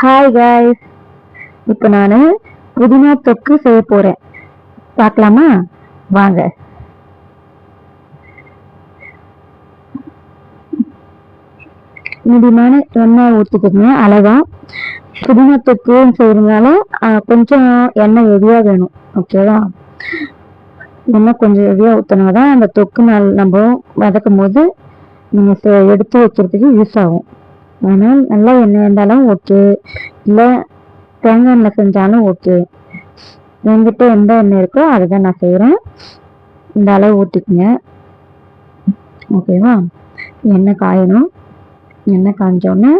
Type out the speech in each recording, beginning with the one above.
Hi guys இப்போ நான் புதினா தொக்கு செய்ய போறேன். பார்க்கலாமா? வாங்க. மீடியமான எண்ணெய் ஊற்றிக்கோங்க அளவா. புதினா தொக்கு செய்யறதுனால ஆஹ், கொஞ்சம் எண்ணெய் ஹெவியா வேணும். ஓகேவா எண்ணெய் கொஞ்சம் எரியாக ஊற்றினா தான் அந்த தொக்கு நாள் நம்ம வதக்கும் போது நீங்க எடுத்து வைக்கிறதுக்கு யூஸ் ஆகும். ஆனால் நல்லா எண்ணெய் இருந்தாலும் ஓகே இல்லை தேங்காய் எண்ணெய் செஞ்சாலும் ஓகே என்கிட்ட எந்த எண்ணெய் இருக்கோ அதை தான் நான் செய்கிறேன் இந்த அளவு ஊற்றிக்குங்க ஓகேவா எண்ணெய் காயணும். எண்ணெய் காய்ஞ்சோடனே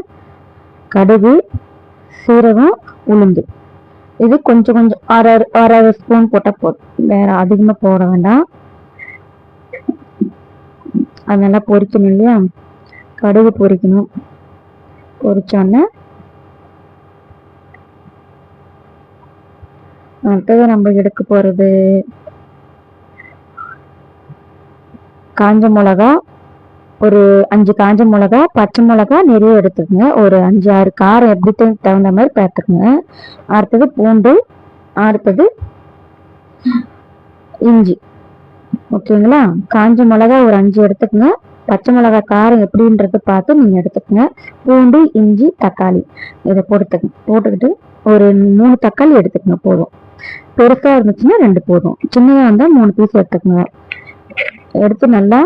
கடுகு சீரகம் உளுந்து. இது கொஞ்சம் கொஞ்சம் அரை அரை- அரை அரை ஸ்பூன் போட்டால் போதும். வேற அதிகமாக போட வேண்டாம். அது நல்லா பொரிக்கணும் இல்லையா? கடுகு பொரிக்கணும். பொரிச்சோன்னே அடுத்தது நம்ம எடுக்க போறது காஞ்ச மிளகா. ஒரு அஞ்சு காஞ்ச மிளகா பச்சை மிளகா நிறைய எடுத்துக்கங்க. ஒரு அஞ்சு ஆறு காரம் எப்படி தகுந்த மாதிரி பார்த்துக்குங்க. அடுத்தது பூண்டு அடுத்தது இஞ்சி. ஓகேங்களா? காஞ்ச மிளகா ஒரு அஞ்சு எடுத்துக்கோங்க. பச்சை மிளகா காரம் எப்படின்றத பார்த்து நீங்கள் எடுத்துக்கங்க. பூண்டு இஞ்சி தக்காளி. இதை போட்டுக்க போட்டுக்கிட்டு ஒரு மூணு தக்காளி எடுத்துக்கோங்க போதும். பெருசாக இருந்துச்சுன்னா ரெண்டு போதும். சின்னதாக வந்தால் மூணு பீஸ் எடுத்துக்கங்க. எடுத்து நல்லா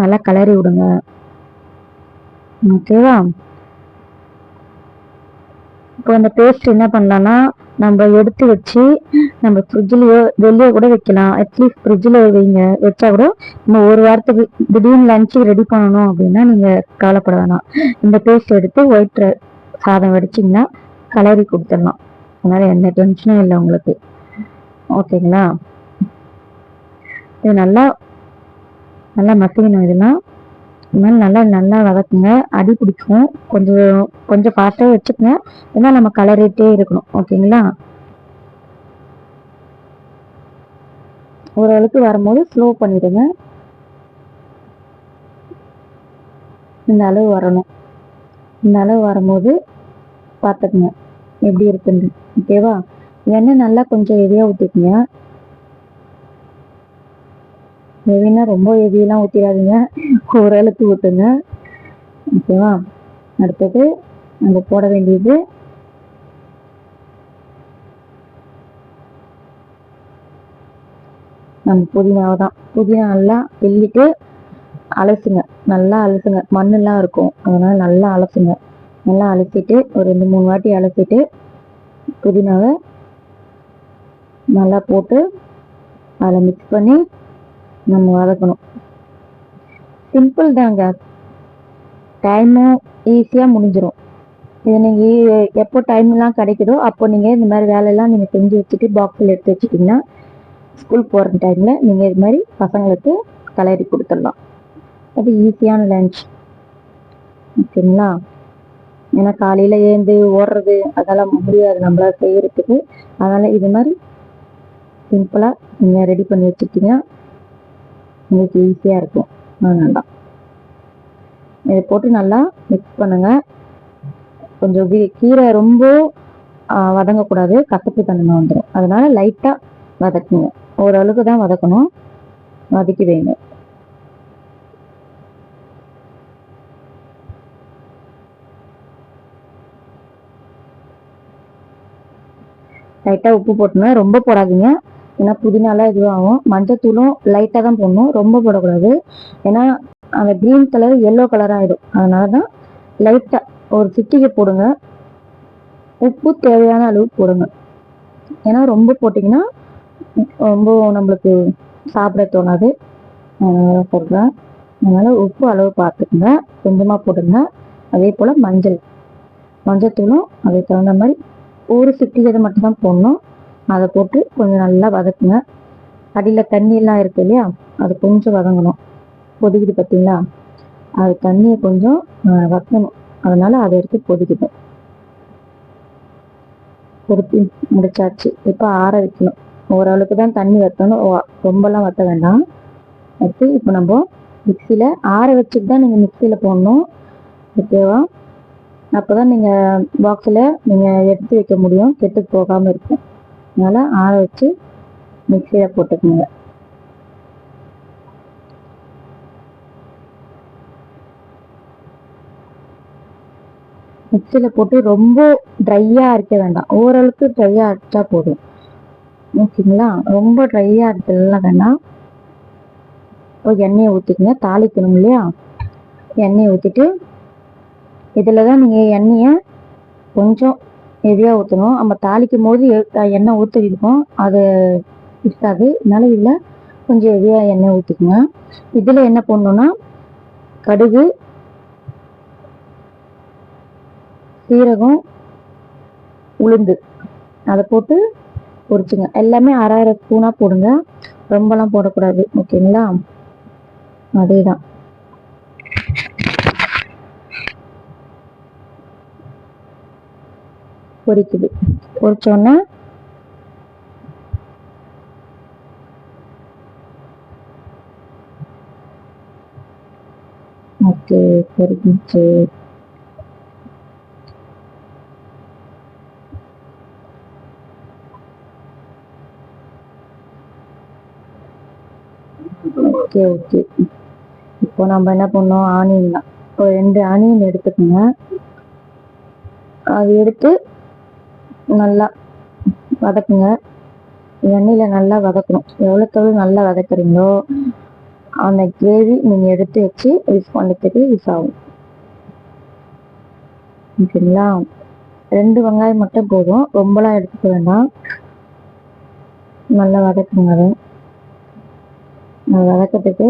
நல்லா கிளறி விடுங்க. ஓகேவா? இப்போ அந்த பேஸ்ட் என்ன பண்ணலாம்னா நம்ம எடுத்து வச்சு நம்ம ஃப்ரிட்ஜ்லயோ வெளியே கூட வைக்கலாம். அட்லீஸ்ட் ஃப்ரிட்ஜில் வைங்க. வச்சா கூட நம்ம ஒரு வாரத்துக்கு திடீர்னு லஞ்சுக்கு ரெடி பண்ணணும் அப்படின்னா நீங்க கவலைப்பட வேணாம். இந்த பேஸ்ட் எடுத்து ஒயிட் சாதம் வடிச்சிங்கன்னா கலரி கொடுத்துடலாம். அதனால எந்த டென்ஷனும் இல்லை உங்களுக்கு. ஓகேங்களா இது நல்லா நல்லா மசிக்கணும் இதெல்லாம். இது மாதிரி நல்லா நல்லா வதக்குங்க. அடி பிடிக்கும். கொஞ்சம் கொஞ்சம் ஃபாஸ்ட்டாக வச்சுக்கோங்க. ஏன்னா நம்ம கலரிட்டே இருக்கணும். ஓகேங்களா? ஓரளவுக்கு வரும்போது ஸ்லோ பண்ணிடுங்க. இந்த அளவு வரணும். இந்த அளவு வரும்போது பார்த்துக்குங்க. எப்படி இருக்குன்னு. ஓகேவா? எண்ணெய் நல்லா கொஞ்சம் ஹெவியாக ஊற்றிக்குங்க ஹெவினா ரொம்ப ஹெவியெல்லாம் ஊற்றிடாதீங்க ஓரளவுக்கு ஊற்றுங்க ஓகேவா? அடுத்தது நம்ம போட வேண்டியது நம்ம புதினாவை தான். புதினா நல்லா கிள்ளிட்டு அலசுங்க. நல்லா அலசுங்க. மண்ணெல்லாம் இருக்கும். அதனால நல்லா அலசுங்க. நல்லா அலசிட்டு ஒரு ரெண்டு மூணு வாட்டி அலசிட்டு புதினாவை நல்லா போட்டு அதில் மிக்ஸ் பண்ணி நம்ம வதக்கணும் சிம்பிள் தாங்க. டைமும் ஈஸியாக முடிஞ்சிடும் இது நீங்கள் எப்போ டைம்லாம் கிடைக்குதோ அப்போ நீங்கள் இந்த மாதிரி வேலையெல்லாம் நீங்கள் செஞ்சு வச்சுட்டு பாக்ஸில் எடுத்து வச்சுட்டிங்கன்னா ஸ்கூல் போகிற டைமில் நீங்கள் இது மாதிரி பசங்களுக்கு கலரி கொடுத்துடலாம். அது ஈஸியான லஞ்ச் ஓகேங்களா? ஏன்னா காலையில் ஏந்து ஓடுறது அதெல்லாம் முடியாது. நம்மளால செய்யறதுக்கு. அதனால் இது மாதிரி சிம்பிளாக நீங்கள் ரெடி பண்ணி வச்சுட்டிங்கன்னா உங்களுக்கு ஈஸியாக இருக்கும். அதனால தான் இதை போட்டு நல்லா மிக்ஸ் பண்ணுங்க. கொஞ்சம் கீரை ரொம்ப வதங்கக்கூடாது. கசப்பு தன்மை வந்துடும் அதனால லைட்டாக வதக்குங்க. ஓரளவுக்கு தான் வதக்கணும். வதக்கி வைங்க. லைட்டாக உப்பு போட்டுங்க ரொம்ப போடாதீங்க. ஏன்னா புதினாலாம் இதுவாகும். மஞ்சத்தூளும் லைட்டாக தான் போடணும். ரொம்ப போடக்கூடாது. ஏன்னா அந்த க்ரீன் கலர் எல்லோ கலர் ஆகிடும் அதனால தான் லைட்டாக ஒரு சிட்டிகை போடுங்க. உப்பு தேவையான அளவு போடுங்க. ஏன்னா ரொம்ப போட்டிங்கன்னா ரொம்ப நம்மளுக்கு சாப்பிட தோணாது. அதனால சொல்கிறேன் அதனால் உப்பு அளவு பார்த்துக்குங்க. கொஞ்சமாக போடுங்க அதே போல் மஞ்சள். மஞ்சத்தூளும் அதுக்கு தகுந்த மாதிரி ஒரு சிட்டிகை மட்டும் தான் போடணும். அதை போட்டு கொஞ்சம் நல்லா வதக்குங்க. அடியில் தண்ணியெல்லாம் இருக்கு இல்லையா? அது கொஞ்சம் வதங்கணும். கொதிக்குது பார்த்தீங்களா அது தண்ணியை கொஞ்சம் வதக்கணும். அதனால் அது அதை எடுத்து கொதிக்குது. பொருத்தி முடிச்சாச்சு. இப்போ ஆற வைக்கணும். ஓரளவுக்கு தான் தண்ணி வற்றணும் ரொம்பலாம் வற்ற வேண்டாம். வச்சு இப்போ நம்ம மிக்சியில் ஆற வச்சுட்டு தான் நீங்கள் மிக்சியில் போடணும். ஓகேவா? அப்போ தான் நீங்கள் பாக்ஸில் நீங்கள் எடுத்து வைக்க முடியும். கெட்டு போகாமல் இருக்கும். நல்லா ஆற வச்சு மிக்சியில் போட்டுக்கோங்க. மிக்சியில் போட்டு ரொம்ப ட்ரையா அரைக்க வேண்டாம். ஓரளவுக்கு ட்ரையாக அரைச்சா போதும். ஓகேங்களா? ரொம்ப ட்ரையாக அரைச்சதுலாம் வேண்டாம் ஒரு எண்ணெயை ஊற்றிக்கங்க தாளிக்கணும் இல்லையா? எண்ணெயை ஊற்றிட்டு இதில் தான் நீங்கள் எண்ணெயை கொஞ்சம் ஹெவியாக ஊற்றணும் நம்ம தாளிக்கும் போது எண்ணெய் ஊற்றிருக்கோம் அது இருக்காது. அதனால இதில் கொஞ்சம் ஹெவியாக எண்ணெய் ஊற்றிக்கோங்க இதில் என்ன பண்ணணும்னா கடுகு சீரகம் உளுந்து. அதை போட்டு பொரிச்சுங்க. எல்லாமே அரை அரை ஸ்பூனாக போடுங்க. ரொம்பலாம் போடக்கூடாது. ஓகேங்களா? அதே தான் பொரிக்குது. பொரிச்சோன்னே ஓகே பொரிச்சு ஓகே ஓகே. இப்போ நம்ம என்ன பண்ணோம்? ஆனியன் தான். ஒரு ரெண்டு ஆனியன் எடுத்துக்கோங்க. அது எடுத்து நல்லா வதக்குங்க. எண்ணெயில் நல்லா வதக்கணும். எவ்வளோக்கு எவ்வளோ நல்லா வதக்குறீங்களோ அந்த கிரேவி நீங்கள் எடுத்து வச்சு யூஸ் பண்ணுறதுக்கு யூஸ் ஆகும். ஓகேங்களா? ரெண்டு வெங்காயம் மட்டும் போதும். ரொம்பலாம் எடுத்துக்க வேண்டாம். நல்லா வதக்குங்க அதை. அது வதக்கிறதுக்கு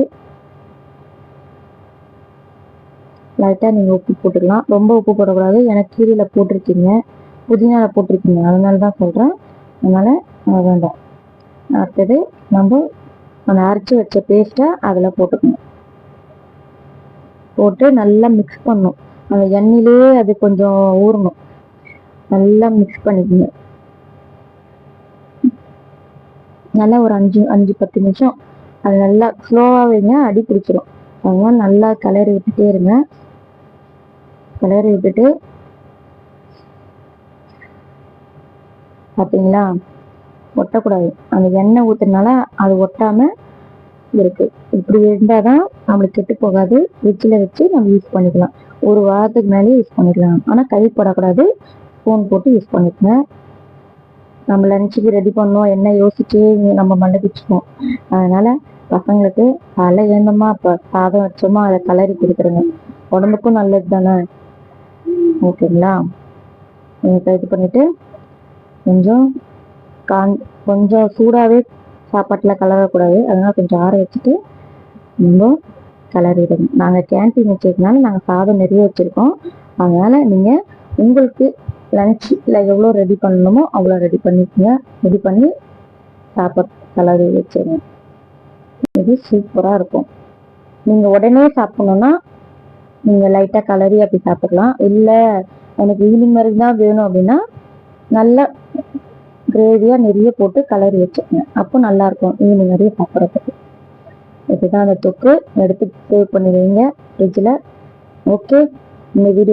லைட்டாக நீங்கள் உப்பு போட்டுக்கலாம். ரொம்ப உப்பு போடக்கூடாது. எனக்கு கீரையில் போட்டிருக்கீங்க. புதினாவில் போட்டிருக்கீங்க. அதனால தான் சொல்கிறேன் அதனால் வேண்டாம். அடுத்தது நம்ம அந்த அரைச்சி வச்ச பேஸ்ட்டை அதில் போட்டுக்கணும். போட்டு நல்லா மிக்ஸ் பண்ணணும். அந்த எண்ணெயிலே அது கொஞ்சம் ஊறணும். நல்லா மிக்ஸ் பண்ணிக்கணும். நல்லா ஒரு அஞ்சு அஞ்சு பத்து நிமிஷம். அது நல்லா ஸ்லோவாக வைங்க அடி பிடிச்சிரும். அதனால் நல்லா கிளறி விட்டுட்டே இருங்க. கிளறி விட்டுட்டு பார்த்தீங்களா ஒட்டக்கூடாது. அந்த எண்ணெய் ஊத்துறதுனால அது ஒட்டாம இருக்கு. இப்படி இருந்தால் தான் நம்மளுக்கு கெட்டு போகாது. ஃப்ரிட்ஜில் வச்சு நம்ம யூஸ் பண்ணிக்கலாம். ஒரு வாரத்துக்கு மேலே யூஸ் பண்ணிக்கலாம். ஆனால் கை போடக்கூடாது. ஸ்பூன் போட்டு யூஸ் பண்ணிக்கங்க. நம்ம லஞ்சுக்கு ரெடி பண்ணோம் என்ன யோசிச்சு நம்ம மண்டை பிடிச்சிப்போம் அதனால பசங்களுக்கு காலைல ஏந்தோமா இப்போ சாதம் வச்சோமா அதை கலரி கொடுத்துருங்க உடம்புக்கும் நல்லது தானே ஓகேங்களா நீங்கள் இது பண்ணிட்டு கொஞ்சம் கான் கொஞ்சம் சூடாகவே சாப்பாட்டில் கலரக்கூடாது. அதனால் கொஞ்சம் ஆற வச்சுட்டு நம்ம கலரிடணும். நாங்கள் கேன்டீன் வச்சுருக்கனால நாங்கள் சாதம் நிறைய வச்சுருக்கோம். அதனால் நீங்கள் உங்களுக்கு லஞ்சில் எவ்வளோ ரெடி பண்ணணுமோ அவ்வளோ ரெடி பண்ணிக்கோங்க. ரெடி பண்ணி சாப்பாடு கலரி வச்சுருங்க. இது சூப்பராக இருக்கும். நீங்கள் உடனே சாப்பிட்ணுன்னா நீங்கள் லைட்டாக கலரி அப்படி சாப்பிடலாம். இல்லை எனக்கு ஈவினிங் வரைக்கும் தான் வேணும் அப்படின்னா நல்லா கிரேவியாக நிறைய போட்டு கலரி வச்சுக்கோங்க. அப்போ நல்லாயிருக்கும். ஈவினிங் நிறைய சாப்பிட்றதுக்கு. இதுதான் அந்த தொக்கு எடுத்து சேவ் பண்ணி வைங்க ஃப்ரிட்ஜில் ஓகே இந்த வீடியோ